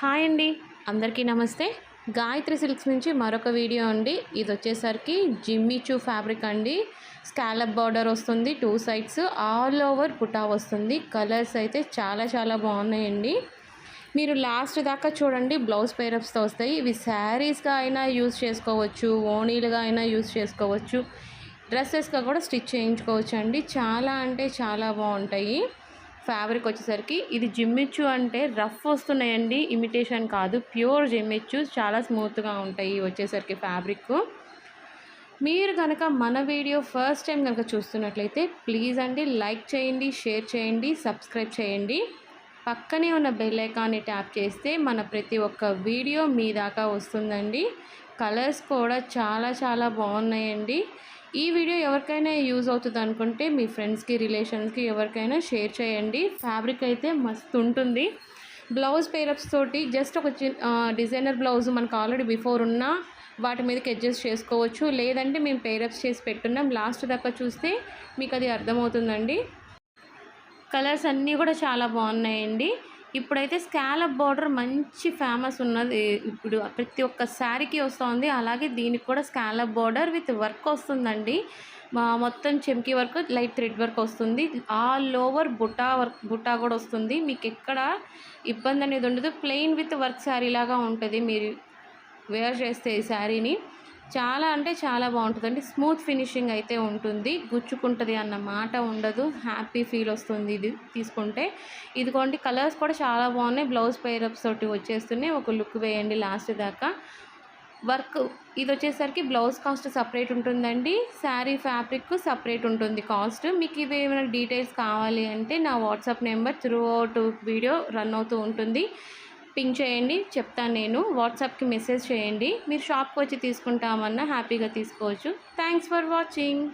Hi అండి. అందరికీ నమస్తే. గాయత్రి సిల్క్స్ నుంచి మరొక వీడియో అండి. ఇది వచ్చేసరికి జిమ్మిచూ ఫ్యాబ్రిక్ అండి. స్కాలప్ బార్డర్ వస్తుంది టూ సైడ్స్. ఆల్ ఓవర్ పుటా వస్తుంది. కలర్స్ అయితే చాలా చాలా బాగున్నాయండి. మీరు లాస్ట్ దాకా చూడండి బ్లౌజ్ పేరప్స్తో వస్తాయి. ఇవి శారీస్గా అయినా యూజ్ చేసుకోవచ్చు ఓణీలుగా అయినా యూజ్ చేసుకోవచ్చు. డ్రెస్సెస్గా కూడా స్టిచ్ చేయించుకోవచ్చు అండి చాలా అంటే చాలా బాగుంటాయి. ఫ్యాబ్రిక్ వచ్చేసరికి ఇది జిమ్మిచ్చు అంటే రఫ్ వస్తున్నాయండి. ఇమిటేషన్ కాదు ప్యూర్ జిమ్మిచ్చు చాలా స్మూత్గా ఉంటాయి వచ్చేసరికి ఫ్యాబ్రిక్ మీరు కనుక మన వీడియో ఫస్ట్ టైం కనుక చూస్తున్నట్లయితే ప్లీజ్ అండి లైక్ చేయండి షేర్ చేయండి సబ్స్క్రైబ్ చేయండి. పక్కనే ఉన్న బెల్ ఐకాన్ని ట్యాప్ చేస్తే మన ప్రతి ఒక్క వీడియో మీ దాకా వస్తుందండి. కలర్స్ కూడా చాలా చాలా బాగున్నాయండి. ఈ వీడియో ఎవరికైనా యూజ్ అవుతుంది అనుకుంటే మీ ఫ్రెండ్స్కి రిలేషన్స్కి ఎవరికైనా షేర్ చేయండి. ఫ్యాబ్రిక్ అయితే మస్తు ఉంటుంది. బ్లౌజ్ పేరప్స్ తోటి జస్ట్ ఒక డిజైనర్ బ్లౌజ్ మనకు ఆల్రెడీ బిఫోర్ ఉన్న వాటి మీదకి అడ్జస్ట్ చేసుకోవచ్చు. లేదంటే మేము పేరప్స్ చేసి పెట్టున్నాం. లాస్ట్ దాకా చూస్తే మీకు అది అర్థమవుతుందండి. కలర్స్ అన్నీ కూడా చాలా బాగున్నాయండి. ఇప్పుడైతే స్కాలప్ బార్డర్ మంచి ఫేమస్ ఉన్నది. ఇప్పుడు ప్రతి ఒక్క శారీకి వస్తుంది. అలాగే దీనికి కూడా స్కాలప్ బార్డర్ విత్ వర్క్ వస్తుందండి. మా మొత్తం chamki work light thread work వస్తుంది. All over buta work buta కూడా వస్తుంది. మీకు ఎక్కడ ఇబ్బంది అనేది ఉండదు. ప్లెయిన్ విత్ వర్క్ శారీ లాగా ఉంటుంది. మీరు వేర్ చేస్తే ఈ శారీని. చాలా అంటే చాలా బాగుంటుందండి. స్మూత్ ఫినిషింగ్ అయితే ఉంటుంది. గుచ్చుకుంటుంది అన్న మాట ఉండదు. హ్యాపీ ఫీల్ వస్తుంది ఇది తీసుకుంటే. ఇదిగోండి కలర్స్ కూడా చాలా బాగున్నాయి. బ్లౌజ్ పేరప్స్ తోటి వచ్చేస్తున్నాయి. ఒక లుక్ వేయండి లాస్ట్ దాకా. వర్క్ ఇది వచ్చేసరికి బ్లౌజ్ కాస్ట్ సపరేట్ ఉంటుందండి. శారీ ఫ్యాబ్రిక్ సపరేట్ ఉంటుంది కాస్ట్. మీకు ఇవి ఏమైనా డీటెయిల్స్ కావాలి అంటే నా WhatsApp number throughout video run అవుతూ ఉంటుంది. పింక్ చేయండి చెప్తాను నేను. వాట్సాప్కి మెసేజ్ చేయండి. మీరు షాప్కి వచ్చి తీసుకుంటామన్నా హ్యాపీగా తీసుకోవచ్చు. Thanks for watching.